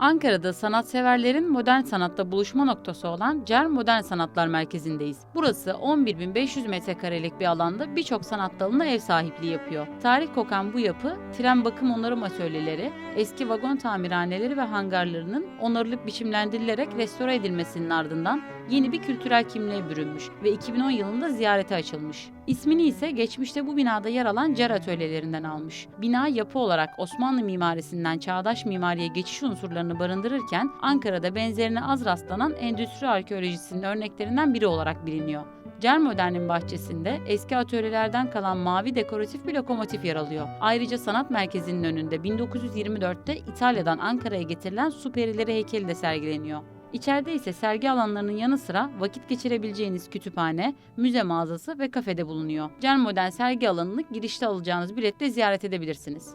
Ankara'da sanatseverlerin modern sanatta buluşma noktası olan CER Modern Sanatlar Merkezi'ndeyiz. Burası 11.500 metrekarelik bir alanda birçok sanat dalına ev sahipliği yapıyor. Tarih kokan bu yapı, tren bakım onarım atölyeleri, eski vagon tamirhaneleri ve hangarlarının onarılıp biçimlendirilerek restore edilmesinin ardından yeni bir kültürel kimliğe bürünmüş ve 2010 yılında ziyarete açılmış. İsmini ise geçmişte bu binada yer alan CER atölyelerinden almış. Bina yapı olarak Osmanlı mimarisinden çağdaş mimariye geçiş unsurlarını barındırırken Ankara'da benzerine az rastlanan endüstri arkeolojisinin örneklerinden biri olarak biliniyor. Cer Modern'in bahçesinde eski atölyelerden kalan mavi dekoratif bir lokomotif yer alıyor. Ayrıca sanat merkezinin önünde 1924'te İtalya'dan Ankara'ya getirilen su perileri heykeli de sergileniyor. İçeride ise sergi alanlarının yanı sıra vakit geçirebileceğiniz kütüphane, müze mağazası ve kafede bulunuyor. Modern sergi alanını girişte alacağınız biletle ziyaret edebilirsiniz.